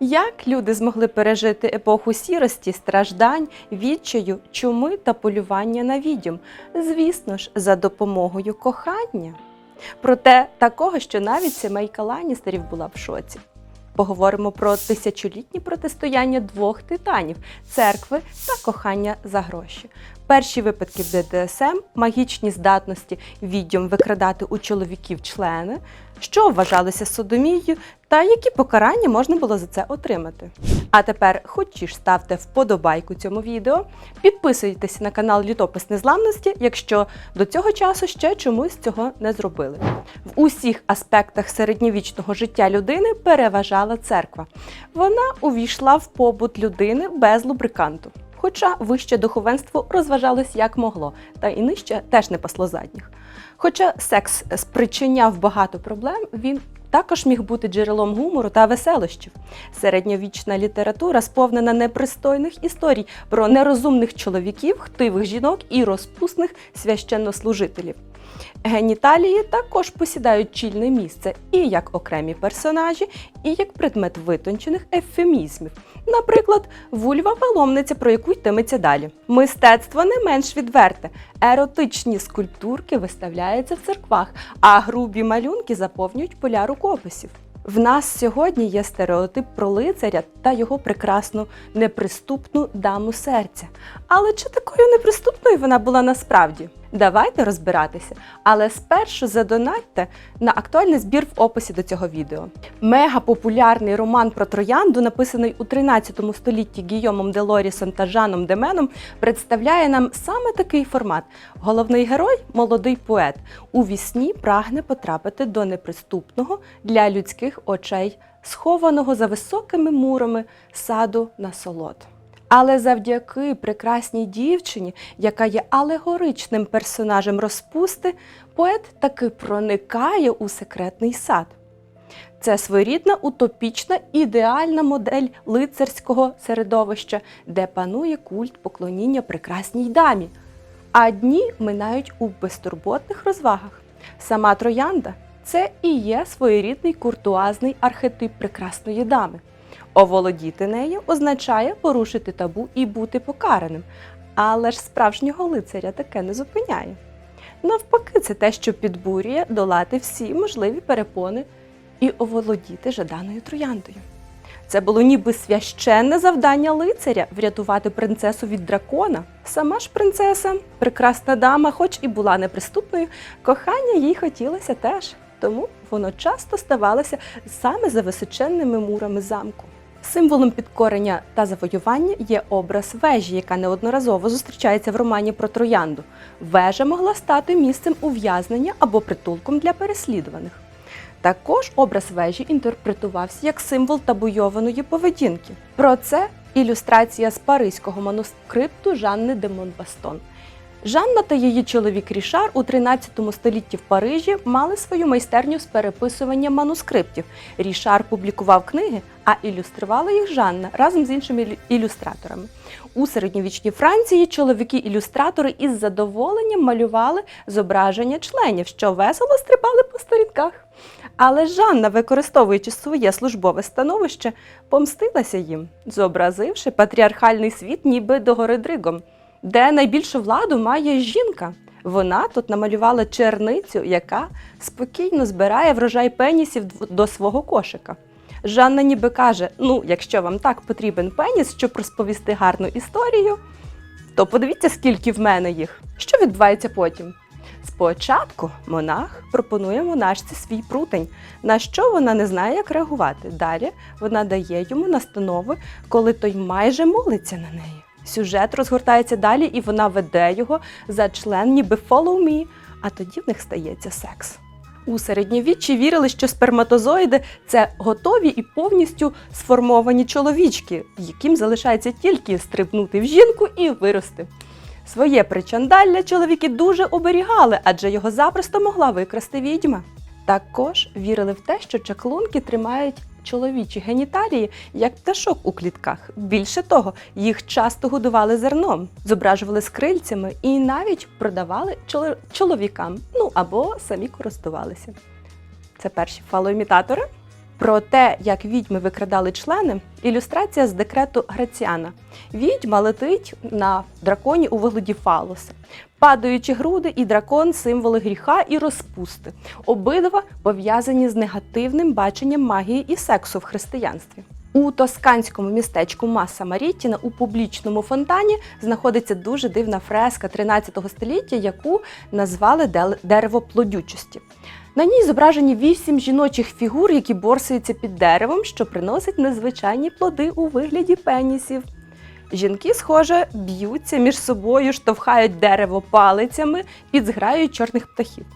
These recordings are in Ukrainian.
Як люди змогли пережити епоху сірості, страждань, відчаю, чуми та полювання на відьом? Звісно ж, за допомогою кохання. Проте такого, що навіть сімейка Ланістерів була в шоці. Поговоримо про тисячолітні протистояння двох титанів церкви та кохання за гроші. Перші випадки ДДСМ, магічні здатності відьом викрадати у чоловіків члени, що вважалося содомією, та які покарання можна було за це отримати. А тепер хочеш ставте вподобайку цьому відео, підписуйтесь на канал Літопис Незламності, якщо до цього часу ще чомусь цього не зробили. В усіх аспектах середньовічного життя людини переважала церква. Вона увійшла в побут людини без лубриканту. Хоча вище духовенство розважалось як могло, та і нижче теж не пасло задніх. Хоча секс спричиняв багато проблем, він також міг бути джерелом гумору та веселощів. Середньовічна література сповнена непристойних історій про нерозумних чоловіків, хтивих жінок і розпусних священнослужителів. Геніталії також посідають чільне місце і як окремі персонажі, і як предмет витончених ефемізмів. Наприклад, вульва паломниця, про яку йтиметься далі. Мистецтво не менш відверте. Еротичні скульптурки виставляються в церквах, а грубі малюнки заповнюють поля рукописів. В нас сьогодні є стереотип про лицаря та його прекрасну неприступну даму серця. Але чи такою неприступною вона була насправді? Давайте розбиратися. Але спершу задонатьте на актуальний збір в описі до цього відео. Мегапопулярний роман про троянду, написаний у 13 столітті Гійомом де Лорісом та Жаном Деменом, представляє нам саме такий формат. Головний герой молодий поет. У вісні прагне потрапити до неприступного для людських очей, схованого за високими мурами саду насолод. Але завдяки прекрасній дівчині, яка є алегоричним персонажем розпусти, поет таки проникає у секретний сад. Це своєрідна утопічна ідеальна модель лицарського середовища, де панує культ поклоніння прекрасній дамі. А дні минають у безтурботних розвагах. Сама троянда це і є своєрідний куртуазний архетип прекрасної дами. Оволодіти нею означає порушити табу і бути покараним. Але ж справжнього лицаря таке не зупиняє. Навпаки, це те, що підбурює долати всі можливі перепони і оволодіти жаданою трояндою. Це було ніби священне завдання лицаря врятувати принцесу від дракона. Сама ж принцеса, прекрасна дама, хоч і була неприступною, кохання їй хотілося теж, тому воно часто ставалося саме за височенними мурами замку. Символом підкорення та завоювання є образ вежі, яка неодноразово зустрічається в романі про троянду. Вежа могла стати місцем ув'язнення або притулком для переслідуваних. Також образ вежі інтерпретувався як символ табуйованої поведінки. Про це ілюстрація з паризького манускрипту Жанни де Монбастон. Жанна та її чоловік Рішар у 13 столітті в Парижі мали свою майстерню з переписування манускриптів. Рішар публікував книги, а ілюструвала їх Жанна разом з іншими ілюстраторами. У середньовічній Франції чоловіки-ілюстратори із задоволенням малювали зображення членів, що весело стрибали по сторінках. Але Жанна, використовуючи своє службове становище, помстилася їм, зобразивши патріархальний світ ніби догори дригом, де найбільшу владу має жінка. Вона тут намалювала черницю, яка спокійно збирає врожай пенісів до свого кошика. Жанна ніби каже: ну, якщо вам так потрібен пеніс, щоб розповісти гарну історію, то подивіться, скільки в мене їх. Що відбувається потім? Спочатку монах пропонує монашці свій прутень, на що вона не знає, як реагувати. Далі вона дає йому настанови, коли той майже молиться на неї. Сюжет розгортається далі, і вона веде його за член, ніби follow me, а тоді в них стається секс. У середньовіччі вірили, що сперматозоїди це готові і повністю сформовані чоловічки, яким залишається тільки стрибнути в жінку і вирости. Своє причандалля чоловіки дуже оберігали, адже його запросто могла викрасти відьма. Також вірили в те, що чаклунки тримають чоловічі геніталії як пташок у клітках. Більше того, їх часто годували зерном, зображували з крильцями і навіть продавали чоловікам, ну або самі користувалися. Це перші фалоімітатори. Про те, як відьми викрадали члени, ілюстрація з декрету Граціана. Відьма летить на драконі у вигляді фалоса. Падаючі груди і дракон символи гріха і розпусти. Обидва пов'язані з негативним баченням магії і сексу в християнстві. У тосканському містечку Маса Марітіна у публічному фонтані знаходиться дуже дивна фреска 13 століття, яку назвали дерево плодючості. На ній зображені вісім жіночих фігур, які борсуються під деревом, що приносить незвичайні плоди у вигляді пенісів. Жінки, схоже, б'ються між собою, штовхають дерево палицями під зграєю чорних птахів.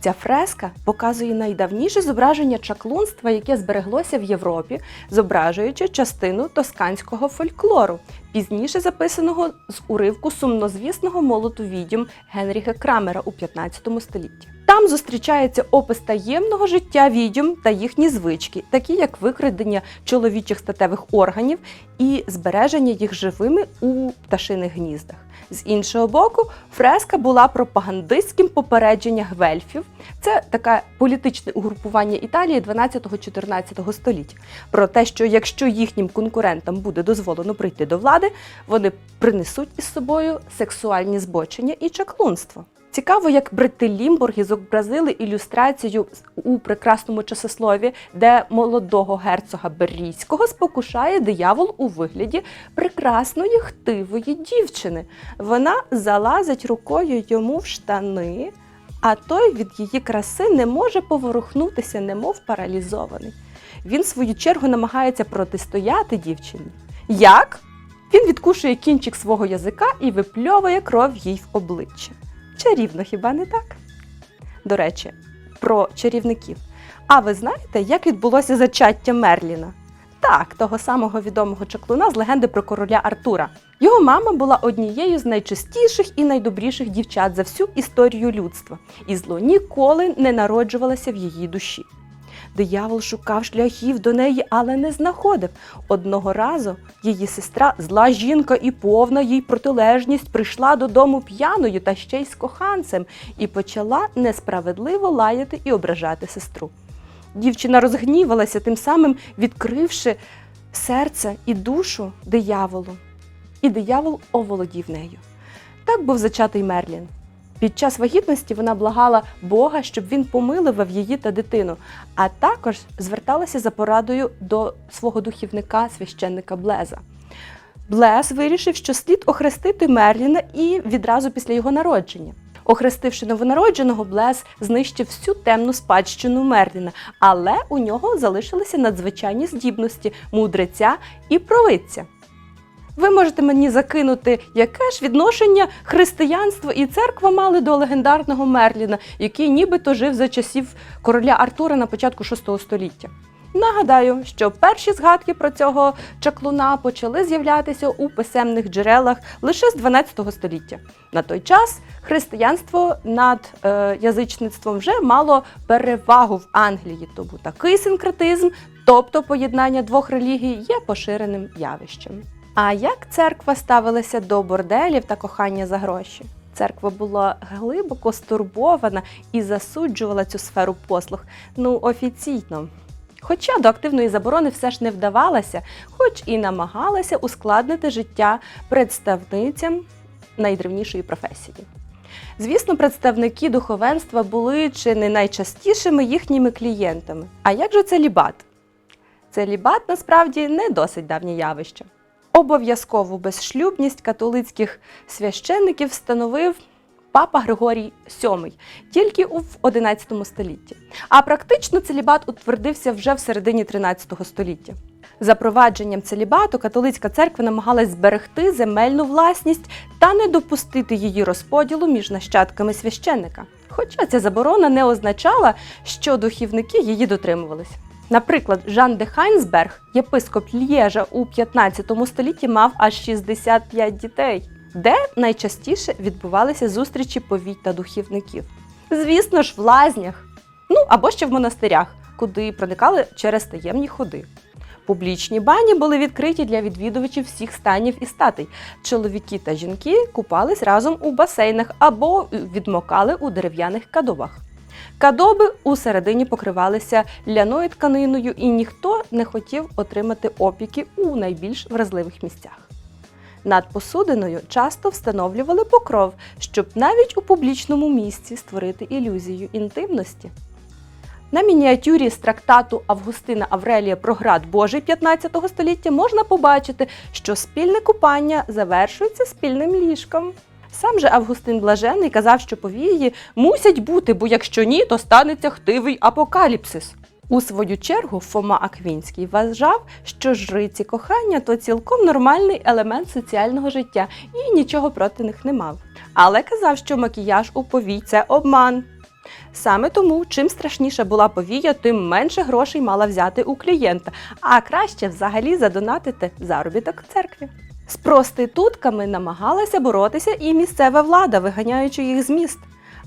Ця фреска показує найдавніше зображення чаклунства, яке збереглося в Європі, зображуючи частину тосканського фольклору, пізніше записаного з уривку сумнозвісного молоту відьом Генріха Крамера у 15 столітті. Там зустрічається опис таємного життя відьом та їхні звички, такі як викрадення чоловічих статевих органів і збереження їх живими у пташиних гніздах. З іншого боку, фреска була пропагандистським попередженням гвельфів. Це таке політичне угрупування Італії 12-14 століття. Про те, що якщо їхнім конкурентам буде дозволено прийти до влади, вони принесуть із собою сексуальні збочення і чаклунство. Цікаво, як брити Лімбурги зобразили ілюстрацію у прекрасному часослові, де молодого герцога Беррійського спокушає диявол у вигляді прекрасної хтивої дівчини. Вона залазить рукою йому в штани, а той від її краси не може поворухнутися, немов паралізований. Він, в свою чергу, намагається протистояти дівчині. Як? Він відкушує кінчик свого язика і випльовує кров їй в обличчя. Чарівно, хіба не так? До речі, про чарівників. А ви знаєте, як відбулося зачаття Мерліна? Так, того самого відомого чаклуна з легенди про короля Артура. Його мама була однією з найчистіших і найдобріших дівчат за всю історію людства, і зло ніколи не народжувалося в її душі. Диявол шукав шляхів до неї, але не знаходив. Одного разу її сестра, зла жінка і повна їй протилежність, прийшла додому п'яною та ще й з коханцем і почала несправедливо лаяти і ображати сестру. Дівчина розгнівалася, тим самим відкривши серце і душу дияволу. І диявол оволодів нею. Так був зачатий Мерлін. Під час вагітності вона благала Бога, щоб він помилував її та дитину, а також зверталася за порадою до свого духівника, священника Блеза. Блез вирішив, що слід охрестити Мерліна і відразу після його народження. Охрестивши новонародженого, Блез знищив всю темну спадщину Мерліна, але у нього залишилися надзвичайні здібності мудреця і провидця. Ви можете мені закинути, яке ж відношення християнство і церква мали до легендарного Мерліна, який нібито жив за часів короля Артура на початку VI століття. Нагадаю, що перші згадки про цього чаклуна почали з'являтися у писемних джерелах лише з 12 століття. На той час християнство над е, язичництвом вже мало перевагу в Англії, тому такий синкретизм, тобто поєднання двох релігій, є поширеним явищем. А як церква ставилася до борделів та кохання за гроші? Церква була глибоко стурбована і засуджувала цю сферу послуг, ну офіційно. Хоча до активної заборони все ж не вдавалася, хоч і намагалася ускладнити життя представницям найдревнішої професії. Звісно, представники духовенства були чи не найчастішими їхніми клієнтами. А як же целібат? Целібат насправді не досить давнє явище. Обов'язкову безшлюбність католицьких священників встановив папа Григорій VII тільки у 11 столітті. А практично целібат утвердився вже в середині 13 століття. Запровадженням целібату католицька церква намагалась зберегти земельну власність та не допустити її розподілу між нащадками священника. Хоча ця заборона не означала, що духівники її дотримувались. Наприклад, Жан де Хайнсберг, єпископ Лєжа у 15 столітті, мав аж 65 дітей, де найчастіше відбувалися зустрічі повіть та духівників. Звісно ж, в лазнях, ну або ще в монастирях, куди проникали через таємні ходи. Публічні бані були відкриті для відвідувачів всіх станів і статей. Чоловіки та жінки купались разом у басейнах або відмокали у дерев'яних кадовах. Кадоби усередині покривалися ляною тканиною, і ніхто не хотів отримати опіки у найбільш вразливих місцях. Над посудиною часто встановлювали покров, щоб навіть у публічному місці створити ілюзію інтимності. На мініатюрі з трактату Августина Аврелія про град Божий 15 століття можна побачити, що спільне купання завершується спільним ліжком. Сам же Августин Блажений казав, що повії мусять бути, бо якщо ні, то станеться хтивий апокаліпсис. У свою чергу Фома Аквінський вважав, що жриці кохання то цілком нормальний елемент соціального життя і нічого проти них не мав. Але казав, що макіяж у повій це обман. Саме тому, чим страшніша була повія, тим менше грошей мала взяти у клієнта, а краще взагалі задонатити заробіток церкві. З проститутками намагалася боротися і місцева влада, виганяючи їх з міст.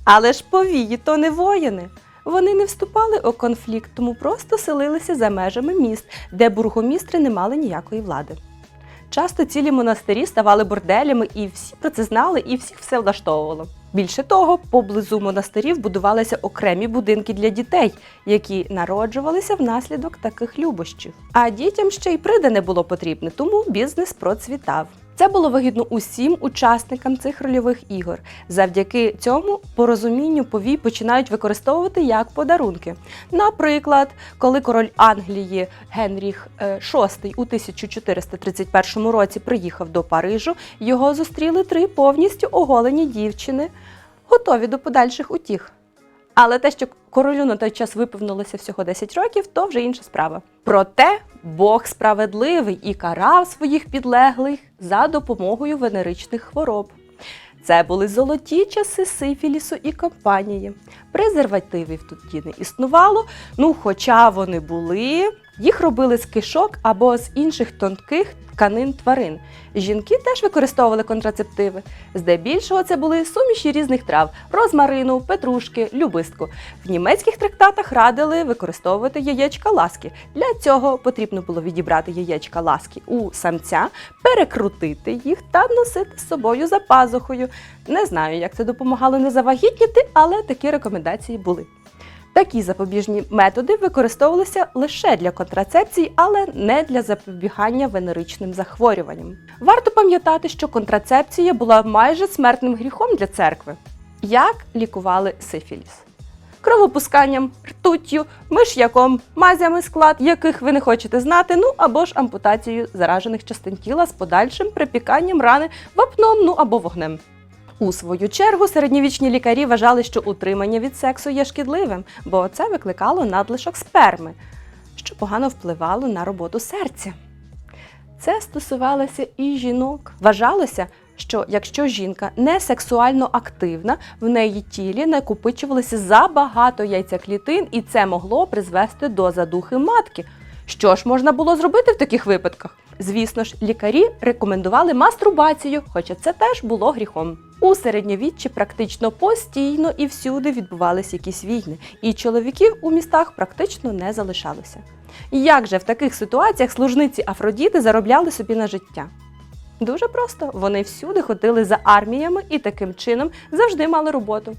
Але ж повії то не воїни. Вони не вступали у конфлікт, тому просто селилися за межами міст, де бургомістри не мали ніякої влади. Часто цілі монастирі ставали борделями, і всі про це знали, і всіх все влаштовувало. Більше того, поблизу монастирів будувалися окремі будинки для дітей, які народжувалися внаслідок таких любощів. А дітям ще й придане було потрібне, тому бізнес процвітав. Це було вигідно усім учасникам цих рольових ігор. Завдяки цьому порозумінню повій починають використовувати як подарунки. Наприклад, коли король Англії Генріх е, VI у 1431 році приїхав до Парижу, його зустріли три повністю оголені дівчини, готові до подальших утіх. Але те, що королю на той час виповнилося всього 10 років, то вже інша справа. Проте Бог справедливий і карав своїх підлеглих за допомогою венеричних хвороб. Це були золоті часи сифілісу і компанії. Презервативів тут не існувало, ну хоча вони були, їх робили з кишок або з інших тонких тканин тварин. Жінки теж використовували контрацептиви. Здебільшого це були суміші різних трав: розмарину, петрушки, любистку. В німецьких трактатах радили використовувати яєчка ласки. Для цього потрібно було відібрати яєчка ласки у самця, перекрутити їх та носити з собою за пазухою. Не знаю, як це допомагало не завагітніти, але такі рекомендації були. Такі запобіжні методи використовувалися лише для контрацепції, але не для запобігання венеричним захворюванням. Варто пам'ятати, що контрацепція була майже смертним гріхом для церкви. Як лікували сифіліс? Кровопусканням, ртуттю, миш'яком, мазями склад, яких ви не хочете знати, ну або ж ампутацією заражених частин тіла з подальшим припіканням рани вапном, ну або вогнем. У свою чергу середньовічні лікарі вважали, що утримання від сексу є шкідливим, бо це викликало надлишок сперми, що погано впливало на роботу серця. Це стосувалося і жінок. Вважалося, що якщо жінка не сексуально активна, в неї тілі накопичувалося забагато яйцеклітин, і це могло призвести до задухи матки. Що ж можна було зробити в таких випадках? Звісно ж, лікарі рекомендували мастурбацію, хоча це теж було гріхом. У середньовіччі практично постійно і всюди відбувалися якісь війни, і чоловіків у містах практично не залишалося. Як же в таких ситуаціях служниці Афродіти заробляли собі на життя? Дуже просто вони всюди ходили за арміями і таким чином завжди мали роботу.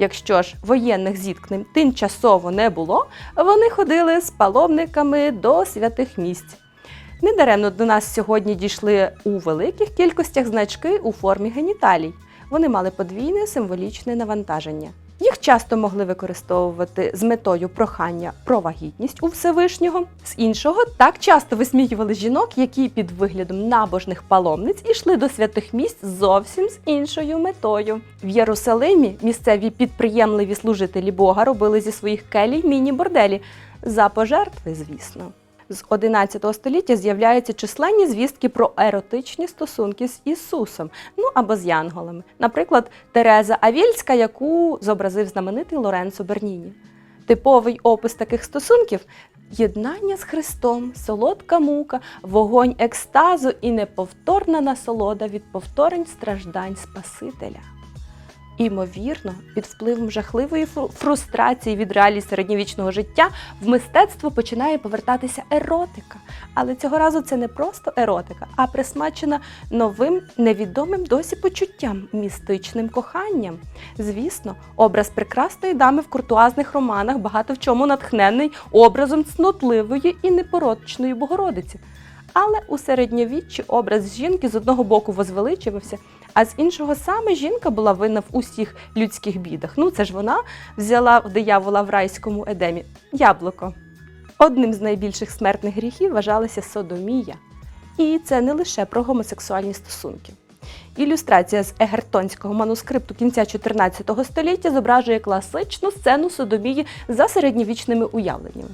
Якщо ж воєнних зіткнень тимчасово не було, вони ходили з паломниками до святих місць. Недаремно до нас сьогодні дійшли у великих кількостях значки у формі геніталій. Вони мали подвійне символічне навантаження. Їх часто могли використовувати з метою прохання про вагітність у Всевишнього. З іншого так часто висміювали жінок, які під виглядом набожних паломниць ішли до святих місць зовсім з іншою метою. В Єрусалимі місцеві підприємливі служителі Бога робили зі своїх келій міні-борделі за пожертви, звісно. З 11 століття з'являються численні звістки про еротичні стосунки з Ісусом, ну або з янголами. Наприклад, Тереза Авільська, яку зобразив знаменитий Лоренцо Берніні. Типовий опис таких стосунків єднання з Христом, солодка мука, вогонь екстазу і неповторна насолода від повторень страждань Спасителя. Імовірно, під впливом жахливої фрустрації від реалій середньовічного життя в мистецтво починає повертатися еротика. Але цього разу це не просто еротика, а присмачена новим невідомим досі почуттям, містичним коханням. Звісно, образ прекрасної дами в куртуазних романах багато в чому натхнений образом цнотливої і непорочної Богородиці. Але у середньовіччі образ жінки з одного боку возвеличувався, а з іншого саме жінка була винна в усіх людських бідах. Ну, це ж вона взяла в диявола в райському едемі яблуко. Одним з найбільших смертних гріхів вважалася содомія. І це не лише про гомосексуальні стосунки. Ілюстрація з егертонського манускрипту кінця 14 століття зображує класичну сцену содомії за середньовічними уявленнями.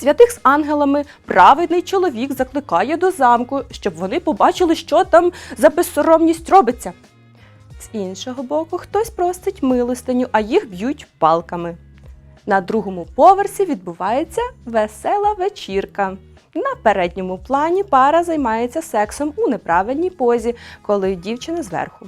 Святих з ангелами праведний чоловік закликає до замку, щоб вони побачили, що там за безсоромність робиться. З іншого боку, хтось просить милостиню, а їх б'ють палками. На другому поверсі відбувається весела вечірка. На передньому плані пара займається сексом у неправильній позі, коли дівчина зверху.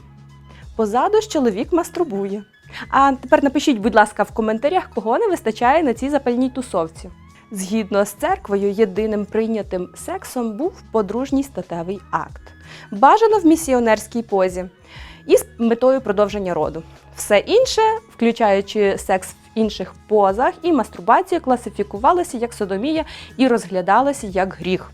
Позаду ж чоловік мастурбує. А тепер напишіть, будь ласка, в коментарях, кого не вистачає на цій запальній тусовці. Згідно з церквою, єдиним прийнятим сексом був подружній статевий акт. Бажано в місіонерській позі і з метою продовження роду. Все інше, включаючи секс в інших позах і мастурбація класифікувалася як содомія і розглядалася як гріх.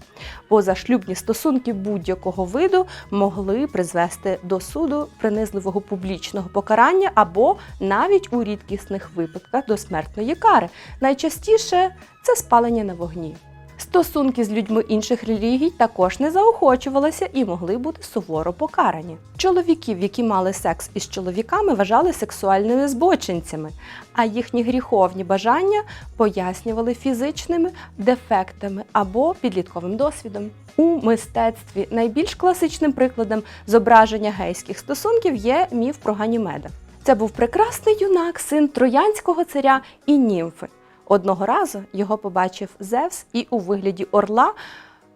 Позашлюбні стосунки будь-якого виду могли призвести до суду принизливого публічного покарання або навіть у рідкісних випадках до смертної кари. Найчастіше це спалення на вогні. Стосунки з людьми інших релігій також не заохочувалися і могли бути суворо покарані. Чоловіків, які мали секс із чоловіками, вважали сексуальними збочинцями, а їхні гріховні бажання пояснювали фізичними дефектами або підлітковим досвідом. У мистецтві найбільш класичним прикладом зображення гейських стосунків є міф про Ганімеда. Це був прекрасний юнак, син троянського царя і німфи. Одного разу його побачив Зевс і у вигляді орла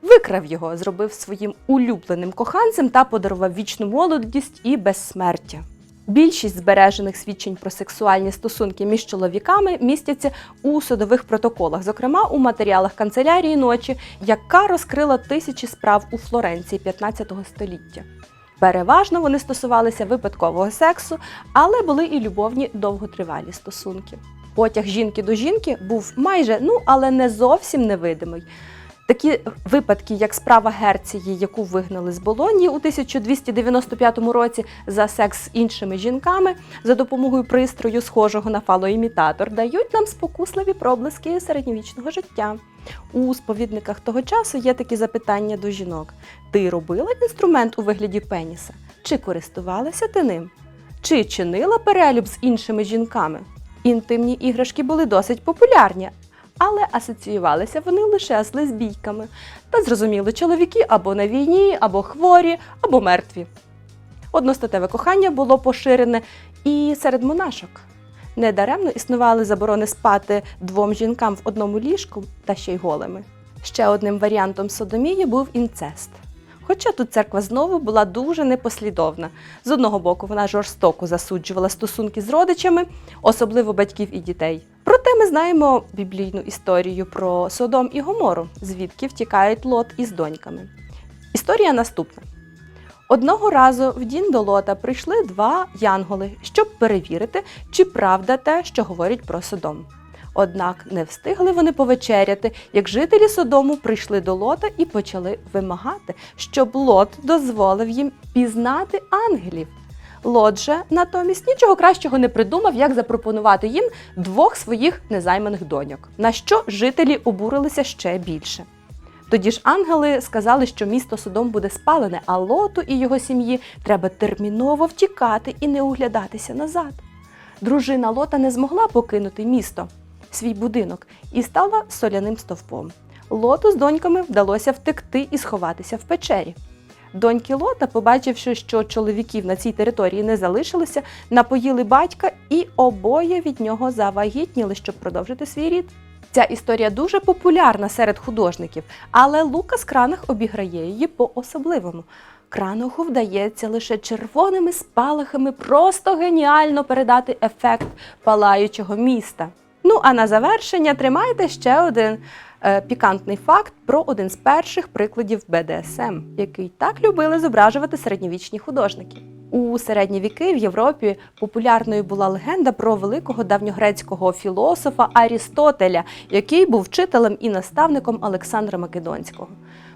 викрав його, зробив своїм улюбленим коханцем та подарував вічну молодість і безсмертя. Більшість збережених свідчень про сексуальні стосунки між чоловіками містяться у судових протоколах, зокрема у матеріалах канцелярії ночі, яка розкрила тисячі справ у Флоренції 15 століття. Переважно вони стосувалися випадкового сексу, але були і любовні довготривалі стосунки. Потяг жінки до жінки був майже, ну але не зовсім невидимий. Такі випадки, як справа Герції, яку вигнали з Болонії у 1295 році за секс з іншими жінками за допомогою пристрою, схожого на фалоімітатор, дають нам спокусливі проблиски середньовічного життя. У сповідниках того часу є такі запитання до жінок: ти робила інструмент у вигляді пеніса? Чи користувалася ти ним? Чи чинила перелюб з іншими жінками? Інтимні іграшки були досить популярні, але асоціювалися вони лише з лесбійками. Та зрозуміли, чоловіки або на війні, або хворі, або мертві. Одностатеве кохання було поширене і серед монашок. Недаремно існували заборони спати двом жінкам в одному ліжку та ще й голими. Ще одним варіантом содомії був інцест. Хоча тут церква знову була дуже непослідовна. З одного боку, вона жорстоко засуджувала стосунки з родичами, особливо батьків і дітей. Проте ми знаємо біблійну історію про Содом і Гомору, звідки втікають Лот із доньками. Історія наступна. Одного разу в дім до Лота прийшли два янголи, щоб перевірити, чи правда те, що говорять про Содом. Однак не встигли вони повечеряти, як жителі Содому прийшли до Лота і почали вимагати, щоб Лот дозволив їм пізнати ангелів. Лот же натомість нічого кращого не придумав, як запропонувати їм двох своїх незайманих доньок, на що жителі обурилися ще більше. Тоді ж ангели сказали, що місто Содом буде спалене, а Лоту і його сім'ї треба терміново втікати і не оглядатися назад. Дружина Лота не змогла покинути місто, свій будинок, і стала соляним стовпом. Лоту з доньками вдалося втекти і сховатися в печері. Доньки Лота, побачивши, що чоловіків на цій території не залишилося, напоїли батька і обоє від нього завагітніли, щоб продовжити свій рід. Ця історія дуже популярна серед художників, але Лукас Кранах обіграє її по-особливому. Крануху вдається лише червоними спалахами просто геніально передати ефект палаючого міста. Ну а на завершення тримайте ще один е, пікантний факт про один з перших прикладів БДСМ, який так любили зображувати середньовічні художники. У середні віки в Європі популярною була легенда про великого давньогрецького філософа Арістотеля, який був вчителем і наставником Олександра Македонського.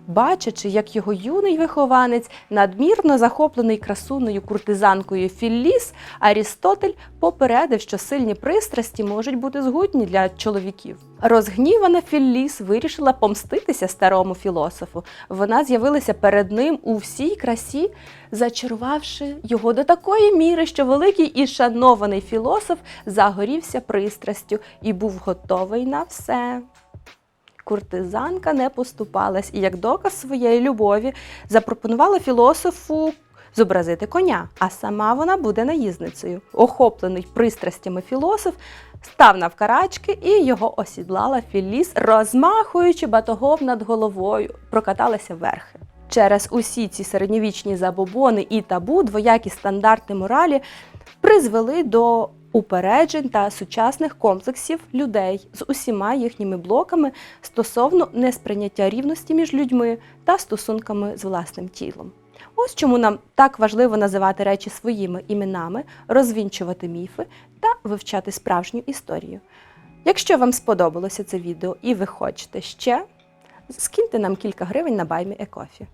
Бачачи, як його юний вихованець, надмірно захоплений красуною куртизанкою Філліс, Арістотель попередив, що сильні пристрасті можуть бути згодні для чоловіків. Розгнівана Філліс вирішила помститися старому філософу. Вона з'явилася перед ним у всій красі, зачарувавши його до такої міри, що великий і шанований філософ загорівся пристрастю і був готовий на все. Куртизанка не поступалась і, як доказ своєї любові, запропонувала філософу зобразити коня, а сама вона буде наїзницею. Охоплений пристрастями філософ став навкарачки і його осідлала Філіс, розмахуючи батогом над головою, прокаталася верхи. Через усі ці середньовічні забобони і табу двоякі стандарти моралі призвели до упереджень та сучасних комплексів людей з усіма їхніми блоками стосовно несприйняття рівності між людьми та стосунками з власним тілом. Ось чому нам так важливо називати речі своїми іменами, розвінчувати міфи та вивчати справжню історію. Якщо вам сподобалося це відео і ви хочете ще, скиньте нам кілька гривень на баймі екофі.